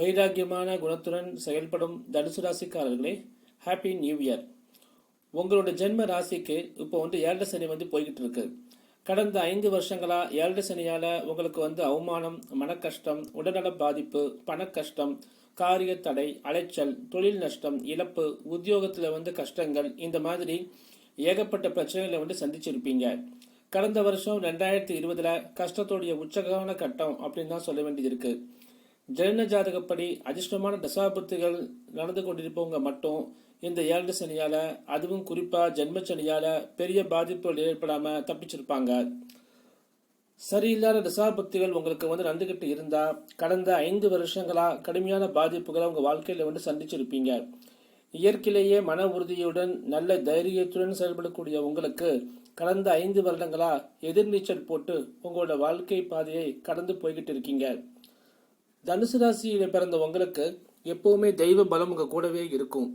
வைராக்கியமான குணத்துடன் செயல்படும் தனுசு ராசிக்காரர்களே ஹாப்பி நியூ இயர் உங்களோட ஜென்ம ராசிக்கு இப்போ வந்து ஏழரை சனி வந்து போய்கிட்டு இருக்கு கடந்த ஐந்து வருஷங்களா ஏழரை சனியால உங்களுக்கு வந்து அவமானம் மனக்கஷ்டம் உடல்நல பாதிப்பு பணக்கஷ்டம் காரிய தடை அலைச்சல் தொழில் நஷ்டம் இழப்பு உத்தியோகத்தில் வந்து கஷ்டங்கள் இந்த மாதிரி ஏகப்பட்ட பிரச்சனைகளை வந்து சந்திச்சிருப்பீங்க. கடந்த வருஷம் ரெண்டாயிரத்தி இருபதுல கஷ்டத்தோடைய உச்சகான கட்டம் அப்படின்னு தான் சொல்ல வேண்டியது இருக்குது ஜனன ஜாதகப்படி அதிர்ஷ்டமான தசாபத்துகள் நடந்து கொண்டிருப்பவங்க மட்டும் இந்த ஏழு சனியால் அதுவும் குறிப்பாக ஜென்ம பெரிய பாதிப்புகள் ஏற்படாமல் தப்பிச்சிருப்பாங்க. சரியில்லாத தசாபக்திகள் உங்களுக்கு வந்து நடந்துக்கிட்டு இருந்தால் கடந்த ஐந்து வருஷங்களாக கடுமையான பாதிப்புகளை உங்கள் வாழ்க்கையில் வந்து சந்திச்சிருப்பீங்க. இயற்கையிலேயே மன உறுதியுடன் நல்ல தைரியத்துடன் செயல்படக்கூடிய உங்களுக்கு கடந்த ஐந்து வருடங்களா எதிர்நீச்சல் போட்டு உங்களோட வாழ்க்கை பாதையை கடந்து போய்கிட்டு இருக்கீங்க. தனுசு ராசியில் பிறந்த உங்களுக்கு எப்போவுமே தெய்வ பலம் உங்கள் கூடவே இருக்கும்.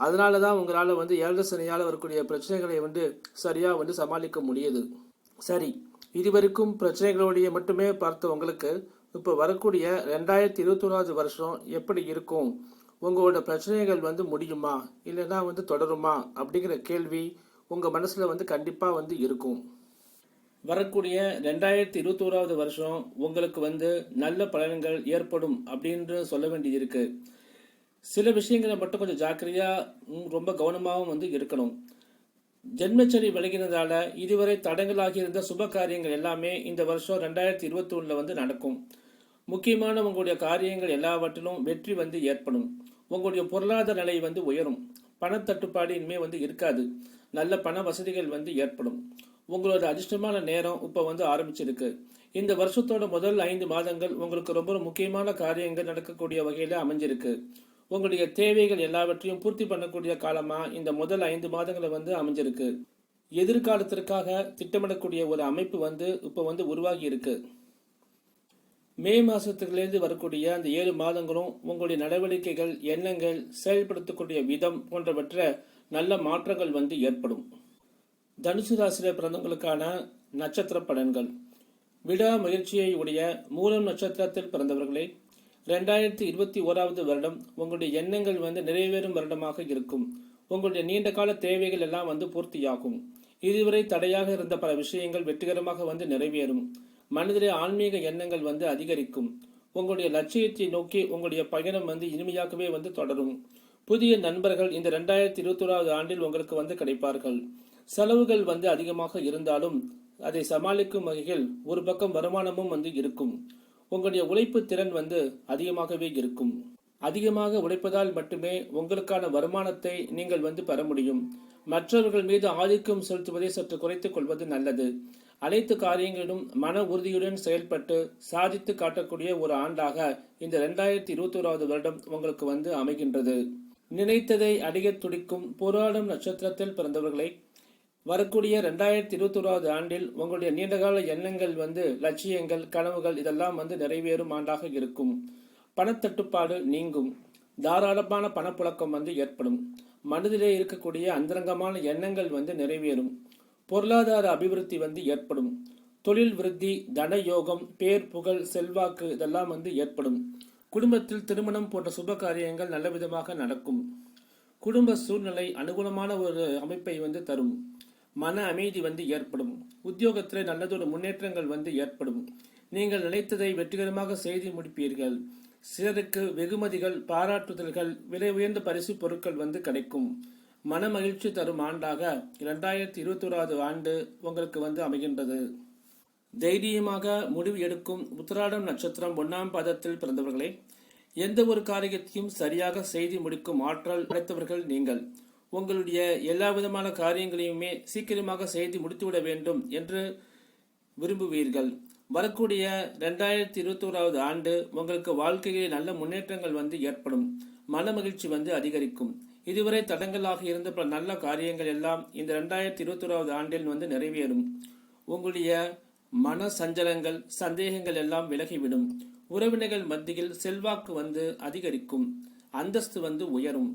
அதனால தான் உங்களால் வந்து ஏழரை சனியால் வரக்கூடிய பிரச்சனைகளை வந்து சரியாக வந்து சமாளிக்க முடியுது. சரி இதுவரைக்கும் பிரச்சனைகளோடைய மட்டுமே பார்த்த உங்களுக்கு இப்போ வரக்கூடிய ரெண்டாயிரத்தி இருபத்தொன்னாவது வருஷம் எப்படி இருக்கும்? உங்களோட பிரச்சனைகள் வந்து முடியுமா? இல்லைன்னா வந்து தொடருமா? அப்படிங்கிற கேள்வி உங்கள் மனசில் வந்து கண்டிப்பாக வந்து இருக்கும். வரக்கூடிய ரெண்டாயிரத்தி இருபத்தோராவது வருஷம் உங்களுக்கு வந்து நல்ல பலன்கள் ஏற்படும் அப்படின்னு சொல்ல வேண்டியது இருக்கு சில விஷயங்களை மட்டும் கொஞ்சம் ஜாக்கிரதையா ரொம்ப கவனமாகவும் வந்து இருக்கணும். ஜென்மச்சரி விலகினதால இதுவரை தடங்களாகி இருந்த சுப காரியங்கள் எல்லாமே இந்த வருஷம் ரெண்டாயிரத்தி இருபத்தி ஒண்ணுல வந்து நடக்கும். முக்கியமான உங்களுடைய காரியங்கள் எல்லாவற்றிலும் வெற்றி வந்து ஏற்படும். உங்களுடைய பொருளாதார நிலை வந்து உயரும். பணத்தட்டுப்பாடு இனிமே வந்து இருக்காது. நல்ல பண வசதிகள் வந்து ஏற்படும். உங்களோட அதிர்ஷ்டமான நேரம் இப்போ வந்து ஆரம்பிச்சிருக்கு. இந்த வருஷத்தோட முதல் ஐந்து மாதங்கள் உங்களுக்கு ரொம்ப முக்கியமான காரியங்கள் நடக்கக்கூடிய வகையில் அமைஞ்சிருக்கு. உங்களுடைய தேவைகள் எல்லாவற்றையும் பூர்த்தி பண்ணக்கூடிய காலமாக இந்த முதல் ஐந்து மாதங்களை வந்து அமைஞ்சிருக்கு. எதிர்காலத்திற்காக திட்டமிடக்கூடிய ஒரு அமைப்பு வந்து இப்போ வந்து உருவாகி இருக்கு. மே மாதத்துலேருந்து வரக்கூடிய அந்த ஏழு மாதங்களும் உங்களுடைய நடவடிக்கைகள் எண்ணங்கள் செயல்படுத்தக்கூடிய விதம் போன்றவற்றை நல்ல மாற்றங்கள் வந்து ஏற்படும். தனுசு ராசியில பிறந்தவங்களுக்கான நட்சத்திர பலன்கள். விடா முயற்சியை உடைய மூலம் நட்சத்திரத்தில் பிறந்தவர்களே ரெண்டாயிரத்தி இருபத்தி ஓராவது வருடம் உங்களுடைய எண்ணங்கள் வந்து நிறைவேறும் வருடமாக இருக்கும். உங்களுடைய நீண்ட கால தேவைகள் எல்லாம் வந்து பூர்த்தியாகும். இதுவரை தடையாக இருந்த பல விஷயங்கள் வெற்றிகரமாக வந்து நிறைவேறும். மனதிலே ஆன்மீக எண்ணங்கள் வந்து அதிகரிக்கும். உங்களுடைய லட்சியத்தை நோக்கி உங்களுடைய பயணம் வந்து இனிமையாகவே வந்து தொடரும். புதிய நண்பர்கள் இந்த ரெண்டாயிரத்தி இருபத்தோராவது ஆண்டில் உங்களுக்கு வந்து கிடைப்பார்கள். செலவுகள் வந்து அதிகமாக இருந்தாலும் அதை சமாளிக்கும் வகையில் ஒரு பக்கம் வருமானமும் வந்து இருக்கும். உங்களுடைய உழைப்பு திறன் வந்து அதிகமாகவே இருக்கும். அதிகமாக உழைப்பதால் மட்டுமே உங்களுக்கான வருமானத்தை நீங்கள் வந்து பெற முடியும். மற்றவர்கள் மீது ஆதிக்கம் செலுத்துவதை சற்று குறைத்துக் கொள்வது நல்லது. அனைத்து காரியங்களிலும் மன உறுதியுடன் செயல்பட்டு சாதித்து காட்டக்கூடிய ஒரு ஆண்டாக இந்த ரெண்டாயிரத்தி இருபத்தி ஓராவது வருடம் உங்களுக்கு வந்து அமைகின்றது. நினைத்ததை அடைய துடிக்கும் போராடும் நட்சத்திரத்தில் பிறந்தவர்களை வரக்கூடிய ரெண்டாயிரத்தி இருபத்தி ஓராவது ஆண்டில் உங்களுடைய நீண்டகால எண்ணங்கள் வந்து லட்சியங்கள் கனவுகள் இதெல்லாம் வந்து நிறைவேறும் ஆண்டாக இருக்கும். பணத்தட்டுப்பாடு நீங்கும். தாராளமான பணப்புழக்கம் வந்து ஏற்படும். மனதிலே இருக்கக்கூடிய அந்தரங்கமான எண்ணங்கள் வந்து நிறைவேறும். பொருளாதார அபிவிருத்தி வந்து ஏற்படும். தொழில் விருத்தி தன யோகம் பேர் புகழ் செல்வாக்கு இதெல்லாம் வந்து ஏற்படும். குடும்பத்தில் திருமணம் போன்ற சுப காரியங்கள் நல்ல விதமாக நடக்கும். குடும்ப சூழ்நிலை அனுகூலமான ஒரு அமைப்பை வந்து தரும். மன அமைதி வந்து ஏற்படும். உத்தியோகத்தில் நல்லதொரு முன்னேற்றங்கள் வந்து ஏற்படும். நீங்கள் நினைத்ததை வெற்றிகரமாக செய்து முடிப்பீர்கள். சிலருக்கு வெகுமதிகள் பாராட்டுதல்கள் விலை உயர்ந்த பரிசு பொருட்கள் வந்து கிடைக்கும். மன மகிழ்ச்சி தரும் ஆண்டாக இரண்டாயிரத்தி இருபத்தி ஓராவது ஆண்டு உங்களுக்கு வந்து அமைகின்றது. தைரியமாக முடிவு எடுக்கும் உத்திராடம் நட்சத்திரம் ஒன்னாம் பாதத்தில் பிறந்தவர்களே எந்த ஒரு காரியத்தையும் சரியாக செய்து முடிக்கும் ஆற்றல் படைத்தவர்கள் நீங்கள். உங்களுடைய எல்லா விதமான காரியங்களையுமே சீக்கிரமாக செய்து முடித்துவிட வேண்டும் என்று விரும்புவீர்கள். வரக்கூடிய ரெண்டாயிரத்தி இருபத்தி ஓராவது ஆண்டு உங்களுக்கு வாழ்க்கையில் நல்ல முன்னேற்றங்கள் வந்து ஏற்படும். மன மகிழ்ச்சி வந்து அதிகரிக்கும். இதுவரை தடங்களாக இருந்த பல நல்ல காரியங்கள் எல்லாம் இந்த ரெண்டாயிரத்தி இருபத்தி ஓராவது ஆண்டில் வந்து நிறைவேறும். உங்களுடைய மன சஞ்சலங்கள் சந்தேகங்கள் எல்லாம் விலகிவிடும். உறவினர்கள் மத்தியில் செல்வாக்கு வந்து அதிகரிக்கும். அந்தஸ்து வந்து உயரும்.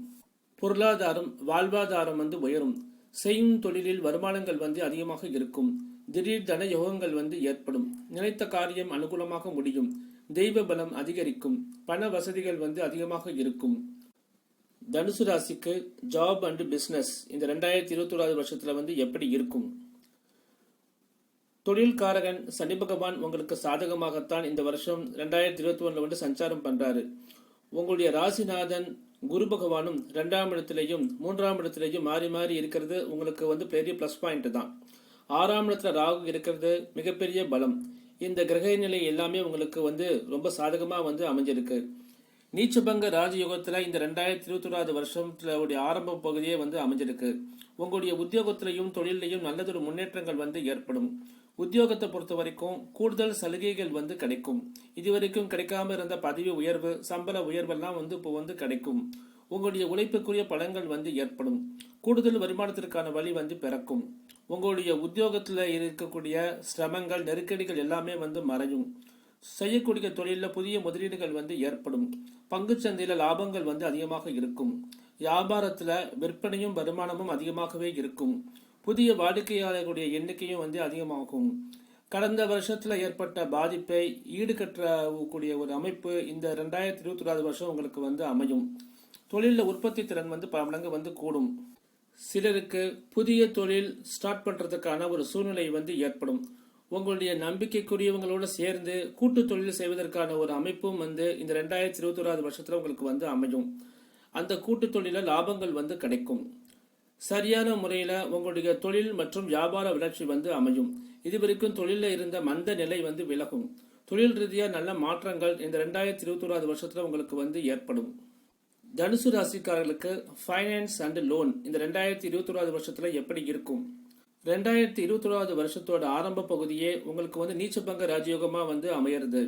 பொருளாதாரம் வாழ்வாதாரம் வந்து உயரும். செய்யும் தொழிலில் வருமானங்கள் வந்து அதிகமாக இருக்கும். திடீர் தன யோகங்கள் வந்து ஏற்படும். நினைத்த காரியம் அனுகூலமாக முடியும். தெய்வ பலம் அதிகரிக்கும். பண வசதிகள் வந்து அதிகமாக இருக்கும். தனுசு ராசிக்கு ஜாப் அண்ட் பிஸ்னஸ் இந்த ரெண்டாயிரத்தி இருபத்தி வருஷத்தில் வருஷத்துல வந்து எப்படி இருக்கும்? தொழில்காரகன் சனி பகவான் உங்களுக்கு சாதகமாகத்தான் இந்த வருஷம் ரெண்டாயிரத்தி இருபத்தி ஒன்றில் வந்து சஞ்சாரம் பண்றாரு. உங்களுடைய ராசிநாதன் குரு பகவானும் ரெண்டாம் இடத்துலையும் மூன்றாம் இடத்துலையும் மாறி மாறி இருக்கிறது உங்களுக்கு வந்து பெரிய ப்ளஸ் பாயிண்ட் தான். ஆறாம் இடத்துல ராகு இருக்கிறது மிகப்பெரிய பலம். இந்த கிரக நிலை எல்லாமே உங்களுக்கு வந்து ரொம்ப சாதகமாக வந்து அமைஞ்சிருக்கு. நீச்சபங்க ராஜயோகத்தில் இந்த ரெண்டாயிரத்தி இருபத்தி ஓராவது வருஷத்துல உடைய ஆரம்ப பகுதியே வந்து அமைஞ்சிருக்கு. உங்களுடைய உத்தியோகத்திலையும் தொழிலையும் நல்லதொரு முன்னேற்றங்கள் வந்து ஏற்படும். உத்தியோகத்தை பொறுத்த வரைக்கும் கூடுதல் சலுகைகள் வந்து கிடைக்கும். இதுவரைக்கும் கிடைக்காம இருந்த பதவி உயர்வு சம்பள உயர்வெல்லாம் வந்து இப்போ வந்து கிடைக்கும். உங்களுடைய உழைப்புக்குரிய பலன்கள் வந்து ஏற்படும். கூடுதல் வருமானத்திற்கான வழி வந்து பிறக்கும். உங்களுடைய உத்தியோகத்தில் இருக்கக்கூடிய சிரமங்கள் நெருக்கடிகள் எல்லாமே வந்து மறையும். செய்யக்கூடிய தொழிலில் புதிய முதலீடுகள் வந்து ஏற்படும். பங்குச்சந்தையில் லாபங்கள் வந்து அதிகமாக இருக்கும். வியாபாரத்தில் விற்பனையும் வருமானமும் அதிகமாகவே இருக்கும். புதிய வாடிக்கையாளர்களுடைய எண்ணிக்கையும் வந்து அதிகமாகும். கடந்த வருஷத்தில் ஏற்பட்ட பாதிப்பை ஈடுகட்டக்கூடிய ஒரு அமைப்பு இந்த ரெண்டாயிரத்தி இருபத்தி ஓராவது வருஷம் உங்களுக்கு வந்து அமையும். தொழிலில் உற்பத்தி திறன் வந்து பல மடங்கு வந்து கூடும். சிலருக்கு புதிய தொழில் ஸ்டார்ட் பண்ணுறதுக்கான ஒரு சூழ்நிலை வந்து ஏற்படும். உங்களுடைய நம்பிக்கைக்குரியவங்களோடு சேர்ந்து கூட்டு தொழில் செய்வதற்கான ஒரு அமைப்பும் வந்து இந்த ரெண்டாயிரத்தி இருபத்தி ஓராவது வருஷத்தில் உங்களுக்கு வந்து அமையும். அந்த கூட்டு தொழில லாபங்கள் வந்து கிடைக்கும். சரியான முறையில் உங்களுடைய தொழில் மற்றும் வியாபார வளர்ச்சி வந்து அமையும். இதுவரைக்கும் தொழிலில் இருந்த மந்த நிலை வந்து விலகும். தொழில் ரீதியாக நல்ல மாற்றங்கள் இந்த ரெண்டாயிரத்தி இருபத்தி வருஷத்தில் உங்களுக்கு வந்து ஏற்படும். தனுசு ராசிக்காரர்களுக்கு ஃபைனான்ஸ் அண்ட் லோன் இந்த ரெண்டாயிரத்தி இருபத்தி வருஷத்தில் எப்படி இருக்கும்? ரெண்டாயிரத்தி இருபத்தி வருஷத்தோட ஆரம்ப பகுதியே உங்களுக்கு வந்து நீச்சபங்க ராஜயோகமாக வந்து அமையிறது.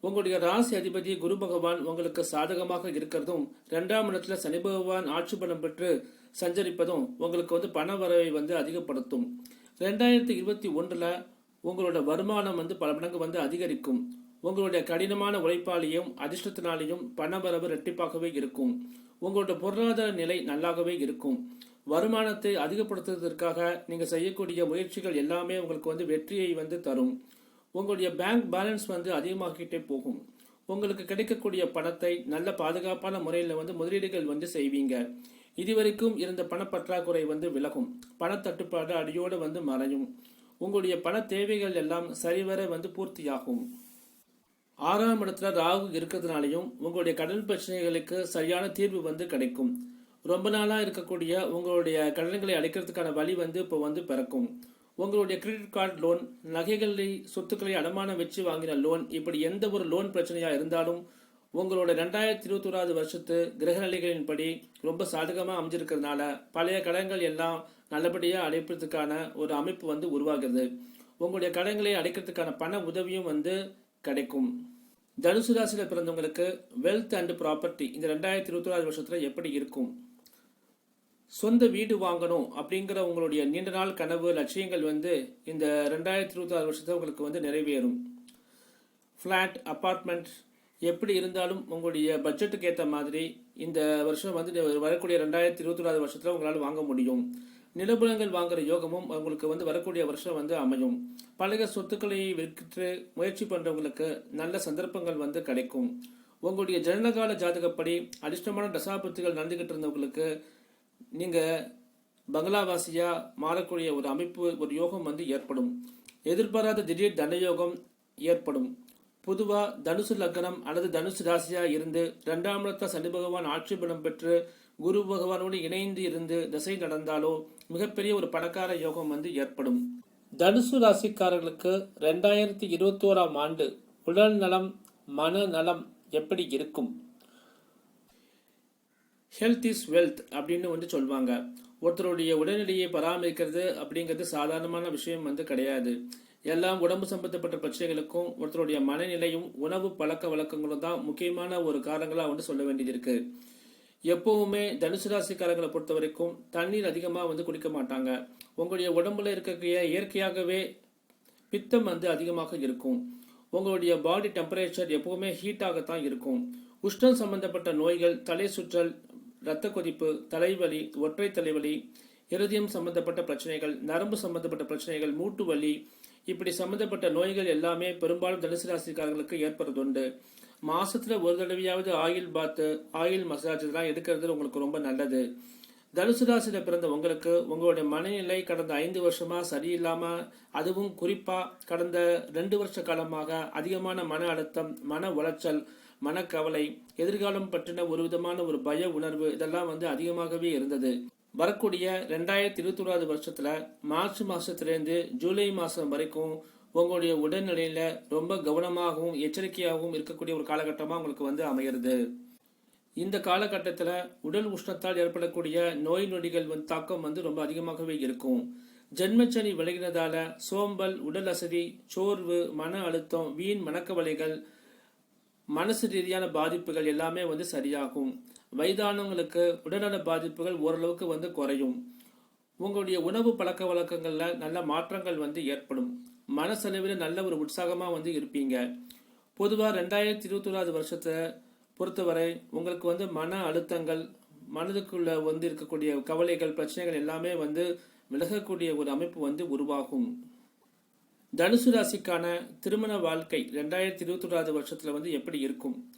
உங்களுடைய ராசி அதிபதி குரு பகவான் உங்களுக்கு சாதகமாக இருக்கிறதும் ரெண்டாம் இடத்துல சனி பகவான் ஆட்சி பலம் பெற்று சஞ்சரிப்பதும் உங்களுக்கு வந்து பண வரவை வந்து அதிகப்படுத்தும். ரெண்டாயிரத்தி இருபத்தி ஒன்றில் உங்களோட வருமானம் வந்து பல மடங்கு வந்து அதிகரிக்கும். உங்களுடைய கடினமான உழைப்பாலையும் அதிர்ஷ்டத்தினாலேயும் பண வரவு ரெட்டிப்பாகவே இருக்கும். உங்களோட பொருளாதார நிலை நல்லாகவே இருக்கும். வருமானத்தை அதிகப்படுத்துவதற்காக நீங்கள் செய்யக்கூடிய முயற்சிகள் எல்லாமே உங்களுக்கு வந்து வெற்றியை வந்து தரும். உங்களுடைய பேங்க் பேலன்ஸ் வந்து அதிகமாகிட்டே போகும். உங்களுக்கு கிடைக்கக்கூடிய பணத்தை நல்ல பாதுகாப்பான முறையில் வந்து முதலீடுகள் வந்து செய்வீங்க. இதுவரைக்கும் இருந்த பணப்பற்றாக்குறை வந்து விலகும். பணத்தட்டுப்பாடு அடியோடு வந்து மறையும். உங்களுடைய பண தேவைகள் எல்லாம் சரிவர வந்து பூர்த்தியாகும். ஆறாம் இடத்துல ராகு இருக்கிறதுனாலையும் உங்களுடைய கடன் பிரச்சனைகளுக்கு சரியான தீர்வு வந்து கிடைக்கும். ரொம்ப நாளாக இருக்கக்கூடிய உங்களுடைய கடன்களை அடைக்கிறதுக்கான வழி வந்து இப்போ வந்து பிறக்கும். உங்களுடைய கிரெடிட் கார்டு லோன் நகைகளை சொத்துக்களை அடமானம் வச்சு வாங்கின லோன் இப்படி எந்த ஒரு லோன் பிரச்சனையாக இருந்தாலும் உங்களோட ரெண்டாயிரத்தி இருபத்தி ஓராவது வருஷத்து கிரகநிலைகளின்படி ரொம்ப சாதகமாக அமைஞ்சிருக்கிறதுனால பழைய கடன்கள் எல்லாம் நல்லபடியாக அடைப்பதற்கான ஒரு அமைப்பு வந்து உருவாகுது உங்களுடைய கடன்களை அடைக்கிறதுக்கான பண உதவியும் வந்து கிடைக்கும். தனுசு ராசியில் பிறந்தவங்களுக்கு வெல்த் அண்ட் ப்ராப்பர்ட்டி இந்த ரெண்டாயிரத்தி இருபத்தி வருஷத்தில் எப்படி இருக்கும்? சொந்த வீடு வாங்கணும் அப்படிங்கிற உங்களுடைய நீண்ட நாள் கனவு லட்சியங்கள் வந்து இந்த ரெண்டாயிரத்தி இருபத்தி ஆறு உங்களுக்கு வந்து நிறைவேறும். ஃப்ளாட் அப்பார்ட்மெண்ட் எப்படி இருந்தாலும் உங்களுடைய பட்ஜெட்டுக்கு ஏற்ற மாதிரி இந்த வருஷம் வந்து வரக்கூடிய ரெண்டாயிரத்தி இருபத்தி ஒன்றாவது வருஷத்தில் உங்களால் வாங்க முடியும். நிலபுலங்கள் வாங்குற யோகமும் உங்களுக்கு வந்து வரக்கூடிய வருஷம் வந்து அமையும். பழைய சொத்துக்களை விற்று முயற்சி பண்றவங்களுக்கு நல்ல சந்தர்ப்பங்கள் வந்து கிடைக்கும். உங்களுடைய ஜனனகால ஜாதகப்படி அதிர்ஷ்டமான தசாபத்துகள் நடந்துகிட்டு இருந்தவங்களுக்கு நீங்க பங்களாவாசியா மாறக்கூடிய ஒரு அமைப்பு ஒரு யோகம் வந்து ஏற்படும். எதிர்பாராத திடீர் தனயோகம் ஏற்படும். பொதுவா தனுசு லக்னம் அல்லது தனுசு ராசியா இருந்து இரண்டாம் இடத்த சனி பகவான் ஆட்சி பலம் பெற்று குரு பகவானோடு இணைந்து இருந்து திசை நடந்தாலோ மிகப்பெரிய ஒரு பணக்கார யோகம் வந்து ஏற்படும். தனுசு ராசிக்காரர்களுக்கு ரெண்டாயிரத்தி இருபத்தி ஓராம் ஆண்டு உடல் நலம் மன நலம் எப்படி இருக்கும்? ஹெல்த் இஸ் வெல்த் அப்படின்னு வந்து சொல்லுவாங்க ஒருத்தருடைய உடல்நிலையை பராமரிக்கிறது அப்படிங்கிறது சாதாரணமான விஷயம் வந்து கிடையாது. எல்லாம் உடம்பு சம்பந்தப்பட்ட பிரச்சனைகளுக்கும் ஒருத்தருடைய மனநிலையும் உணவு பழக்க வழக்கங்களும் தான் முக்கியமான ஒரு காரணங்களாக வந்து சொல்ல வேண்டியது இருக்கு. எப்பவுமே தனுசு ராசிக்காரங்களை பொறுத்த வரைக்கும் தண்ணீர் அதிகமாக வந்து குடிக்க மாட்டாங்க. உங்களுடைய உடம்புல இருக்கக்கூடிய இயற்கையாகவே பித்தம் வந்து அதிகமாக இருக்கும். உங்களுடைய பாடி டெம்பரேச்சர் எப்பவுமே ஹீட்டாகத்தான் இருக்கும். உஷ்ணம் சம்பந்தப்பட்ட நோய்கள் தலை சுற்றல் இரத்த கொதிப்பு தலைவலி ஒற்றை தலைவலி இருதயம் சம்பந்தப்பட்ட பிரச்சனைகள் நரம்பு சம்பந்தப்பட்ட பிரச்சனைகள் மூட்டு வலி இப்படி சம்பந்தப்பட்ட நோய்கள் எல்லாமே பெரும்பாலும் தனுசு ராசிக்காரர்களுக்கு ஏற்படுறதுண்டு. மாசத்துல ஒரு தடவையாவது ஆயில் பாத்து ஆயில் மசாஜ் இதெல்லாம் எடுக்கிறது உங்களுக்கு ரொம்ப நல்லது. தனுசு ராசியில பிறந்த உங்களுக்கு உங்களுடைய மனநிலை கடந்த ஐந்து வருஷமா சரியில்லாம அதுவும் குறிப்பா கடந்த ரெண்டு வருஷ காலமாக அதிகமான மன அழுத்தம் மன உளைச்சல் மனக்கவலை எதிர்காலம் பற்றின ஒரு விதமான ஒரு பய உணர்வு இதெல்லாம் வந்து அதிகமாகவே இருந்தது. வரக்கூடிய ரெண்டாயிரத்தி இருபத்தி ஒன்றாவது வருஷத்துல மார்ச் மாசத்திலிருந்து ஜூலை மாசம் வரைக்கும் உங்களுடைய உடல்நிலையில ரொம்ப கவனமாகவும் எச்சரிக்கையாகவும் இருக்கக்கூடிய ஒரு காலகட்டமா உங்களுக்கு வந்து அமைகிறது இந்த காலகட்டத்தில் உடல் உஷ்ணத்தால் ஏற்படக்கூடிய நோய் நொடிகள் வந்து தாக்கம் வந்து ரொம்ப அதிகமாகவே இருக்கும். ஜென்மச்சனி விலகினதால சோம்பல் உடல் அசதி சோர்வு மன அழுத்தம் வீண் மணக்கவலைகள் மனசு ரீதியான பாதிப்புகள் எல்லாமே வந்து சரியாகும். வயதானவங்களுக்கு உடல்நல பாதிப்புகள் ஓரளவுக்கு வந்து குறையும். உங்களுடைய உணவு பழக்க வழக்கங்களில் நல்ல மாற்றங்கள் வந்து ஏற்படும். மனசளவில் நல்ல ஒரு உற்சாகமாக வந்து இருப்பீங்க. பொதுவாக ரெண்டாயிரத்தி இருபத்தி ஒன்றாவது வருஷத்தை பொறுத்தவரை உங்களுக்கு வந்து மன அழுத்தங்கள் மனதுக்குள்ள வந்து இருக்கக்கூடிய கவலைகள் பிரச்சனைகள் எல்லாமே வந்து விலகக்கூடிய ஒரு அமைப்பு வந்து உருவாகும். தனுசு ராசிக்கான திருமண வாழ்க்கை ரெண்டாயிரத்தி இருபத்தி ஒன்றாவது வந்து எப்படி இருக்கும்?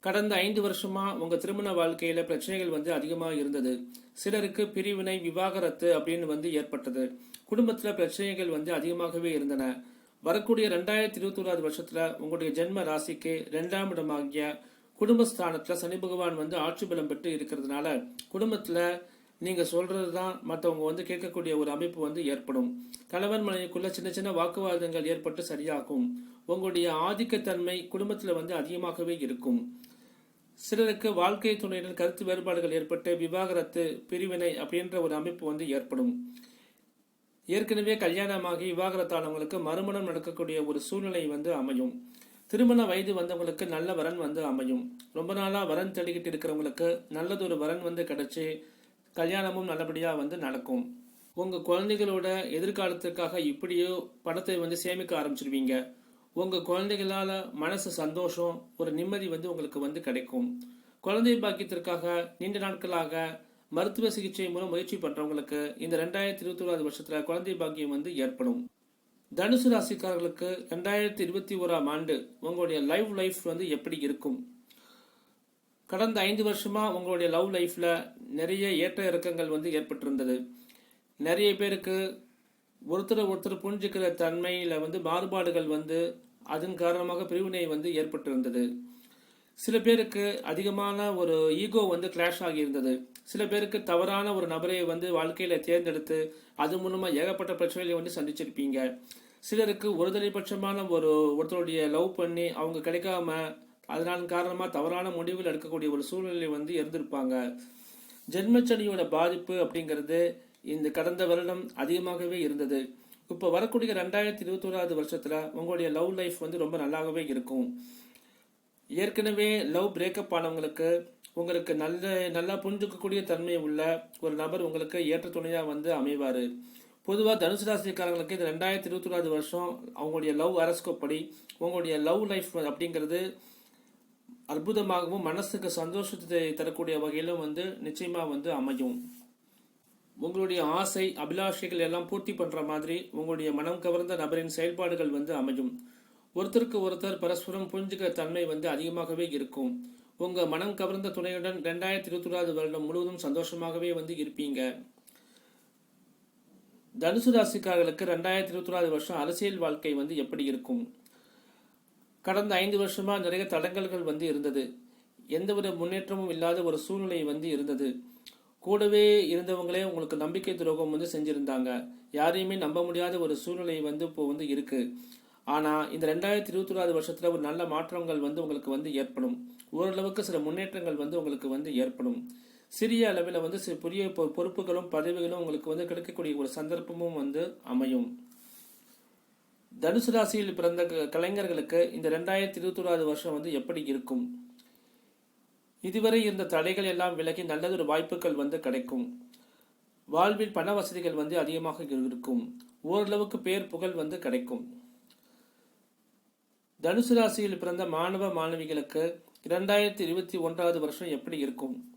கடந்த ஐந்து வருஷமா உங்க திருமண வாழ்க்கையில பிரச்சனைகள் வந்து அதிகமாக இருந்தது. சிலருக்கு பிரிவினை விவாகரத்து அப்படின்னு வந்து ஏற்பட்டது. குடும்பத்துல பிரச்சனைகள் வந்து அதிகமாகவே இருந்தன. வரக்கூடிய ரெண்டாயிரத்தி இருபத்தி ஒன்றாவது வருஷத்துல உங்களுடைய ஜென்ம ராசிக்கு இரண்டாம் இடமாகிய குடும்பஸ்தானத்துல சனி பகவான் வந்து ஆட்சி பலம் பெற்று இருக்கிறதுனால குடும்பத்துல நீங்க சொல்றதுதான் மற்றவங்க வந்து கேட்கக்கூடிய ஒரு அமைப்பு வந்து ஏற்படும். கணவன் மனைவிக்குள்ள சின்ன சின்ன வாக்குவாதங்கள் ஏற்பட்டு சரியாகும். உங்களுடைய ஆதிக்கத்தன்மை குடும்பத்தில் வந்து அதிகமாகவே இருக்கும். சிலருக்கு வாழ்க்கை துணையுடன் கருத்து வேறுபாடுகள் ஏற்பட்டு விவாகரத்து பிரிவினை அப்படின்ற ஒரு அமைப்பு வந்து ஏற்படும். ஏற்கனவே கல்யாணமாகி விவாகரத்தானவங்களுக்கு மறுமணம் நடக்கக்கூடிய ஒரு சூழ்நிலை வந்து அமையும். திருமண வயது வந்தவங்களுக்கு நல்ல வரன் வந்து அமையும். ரொம்ப நாளாக வரன் தேடிக்கிட்டு இருக்கிறவங்களுக்கு நல்லதொரு வரன் வந்து கிடச்சி கல்யாணமும் நல்லபடியாக வந்து நடக்கும். உங்கள் குழந்தைகளோட எதிர்காலத்துக்காக இப்படியோ பணத்தை வந்து சேமிக்க ஆரம்பிச்சிருவீங்க. உங்கள் குழந்தைகளால் மனசு சந்தோஷம் ஒரு நிம்மதி வந்து உங்களுக்கு வந்து கிடைக்கும். குழந்தை பாக்கியத்திற்காக நீண்ட நாட்களாக மருத்துவ சிகிச்சை மூலம் முயற்சி பண்ணுறவங்களுக்கு இந்த ரெண்டாயிரத்தி இருபத்தி ஒன்றாவது வருஷத்தில் குழந்தை பாக்கியம் வந்து ஏற்படும். தனுசு ராசிக்காரர்களுக்கு ரெண்டாயிரத்தி இருபத்தி ஓராம் ஆண்டு உங்களுடைய லைவ் லைஃப் வந்து எப்படி இருக்கும்? கடந்த ஐந்து வருஷமாக உங்களுடைய லவ் லைஃப்பில் நிறைய ஏற்ற இறக்கங்கள் வந்து ஏற்பட்டிருந்தது. நிறைய பேருக்கு ஒருத்தர் ஒருத்தர் புரிஞ்சுக்கிற தன்மையில் வந்து மாறுபாடுகள் வந்து அதன் காரணமாக பிரிவினை வந்து ஏற்பட்டிருந்தது. சில பேருக்கு அதிகமான ஒரு ஈகோ வந்து கிளாஷ் ஆகியிருந்தது. சில பேருக்கு தவறான ஒரு நபரை வந்து வாழ்க்கையில தேர்ந்தெடுத்து அது மூலமா ஏகப்பட்ட பிரச்சனைகளை வந்து சந்திச்சிருப்பீங்க. சிலருக்கு ஒருதலைபட்சமான ஒரு ஒருத்தருடைய லவ் பண்ணி அவங்க கிடைக்காம அதனால் காரணமா தவறான முடிவுகள் எடுக்கக்கூடிய ஒரு சூழ்நிலை வந்து இருந்திருப்பாங்க. ஜென்மச்சனியோட பாதிப்பு அப்படிங்கிறது இந்த கடந்த வருடம் அதிகமாகவே இருந்தது. இப்போ வரக்கூடிய ரெண்டாயிரத்தி இருபத்தி வருஷத்தில் உங்களுடைய லவ் லைஃப் வந்து ரொம்ப நல்லாவே இருக்கும். ஏற்கனவே லவ் பிரேக்கப் ஆனவங்களுக்கு உங்களுக்கு நல்ல நல்லா புரிஞ்சுக்கக்கூடிய தன்மை உள்ள ஒரு நபர் உங்களுக்கு ஏற்ற துணையாக வந்து அமைவார். பொதுவாக தனுசு ராசிக்காரங்களுக்கு இந்த ரெண்டாயிரத்தி இருபத்தி ஒன்றாவது வருஷம் அவங்களுடைய லவ் அரஸ்கோப் படி உங்களுடைய லவ் லைஃப் அப்படிங்கிறது அற்புதமாகவும் மனசுக்கு சந்தோஷத்தை தரக்கூடிய வகையிலும் வந்து நிச்சயமாக வந்து அமையும். உங்களுடைய ஆசை அபிலாஷைகள் எல்லாம் பூர்த்தி பண்ற மாதிரி உங்களுடைய மனம் கவர்ந்த நபரின் செயல்பாடுகள் வந்து அமையும். ஒருத்தருக்கு ஒருத்தர் பரஸ்பரம் புரிஞ்சுக்கிற தன்மை வந்து அதிகமாகவே இருக்கும். உங்க மனம் கவர்ந்த துணையுடன் ரெண்டாயிரத்தி இருபத்தி ஒன்றாவது வருடம் முழுவதும் சந்தோஷமாகவே வந்து இருப்பீங்க. தனுசு ராசிக்காரர்களுக்கு ரெண்டாயிரத்தி இருபத்தி ஒன்றாவது வருஷம் அரசியல் வாழ்க்கை வந்து எப்படி இருக்கும்? கடந்த ஐந்து வருஷமா நிறைய தடங்கல்கள் வந்து இருந்தது. எந்தவித முன்னேற்றமும் இல்லாத ஒரு சூழ்நிலை வந்து இருந்தது. கூடவே இருந்தவங்களே உங்களுக்கு நம்பிக்கை துரோகம் வந்து செஞ்சுருந்தாங்க. யாரையுமே நம்ப முடியாத ஒரு சூழ்நிலை வந்து இப்போ வந்து இருக்குது ஆனால் இந்த ரெண்டாயிரத்தி இருபத்தி வருஷத்தில் ஒரு நல்ல மாற்றங்கள் வந்து உங்களுக்கு வந்து ஏற்படும். ஓரளவுக்கு சில முன்னேற்றங்கள் வந்து உங்களுக்கு வந்து ஏற்படும். சிறிய அளவில் வந்து சில புதிய பொ- பொறுப்புகளும் பதவிகளும் உங்களுக்கு வந்து கிடைக்கக்கூடிய ஒரு சந்தர்ப்பமும் வந்து அமையும். தனுசு ராசியில் பிறந்த க- கலைஞர்களுக்கு இந்த ரெண்டாயிரத்தி இருபத்தி வருஷம் வந்து எப்படி இருக்கும்? இதுவரை இருந்த தடைகள் எல்லாம் விலகி நல்லதொரு வாய்ப்புகள் வந்து கிடைக்கும். வாழ்வில் பண வசதிகள் வந்து அதிகமாக இருக்கும். ஓரளவுக்கு பேர் புகழ் வந்து கிடைக்கும். தனுசு ராசியில் பிறந்த மாணவ மாணவிகளுக்கு இரண்டாயிரத்தி இருபத்தி ஒன்றாவது வருஷம் எப்படி இருக்கும்?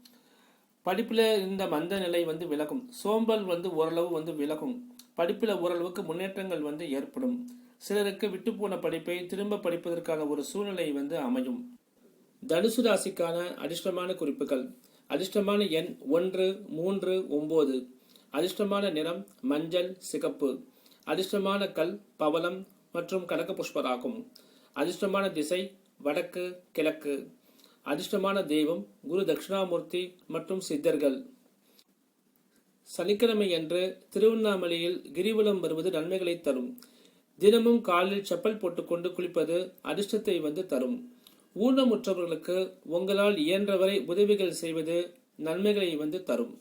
படிப்பில் இருந்த மந்த நிலை வந்து விலகும். சோம்பல் வந்து ஓரளவு வந்து விலகும். படிப்பில் ஓரளவுக்கு முன்னேற்றங்கள் வந்து ஏற்படும். சிலருக்கு விட்டுப்போன படிப்பை திரும்ப படிப்பதற்கான ஒரு சூழ்நிலை வந்து அமையும். தனுசு ராசிக்கான அதிர்ஷ்டமான குறிப்புகள். அதிர்ஷ்டமான எண் ஒன்று மூன்று ஒன்பது அதிர்ஷ்டமான நிறம் மஞ்சள் சிகப்பு. அதிர்ஷ்டமான கல் பவளம் மற்றும் கனக புஷ்பராகும். அதிர்ஷ்டமான திசை வடக்கு கிழக்கு. அதிர்ஷ்டமான தெய்வம் குரு தட்சிணாமூர்த்தி மற்றும் சித்தர்கள். சனிக்கிழமை அன்று திருவண்ணாமலையில் கிரிவலம் வருவது நன்மைகளை தரும். தினமும் காலில் செப்பல் போட்டுக்கொண்டு குளிப்பது அதிர்ஷ்டத்தை வந்து தரும். ஊனமுற்றவர்களுக்கு உங்களால் இயன்றவரை உதவிகள் செய்வது நன்மைகளை வந்து தரும்.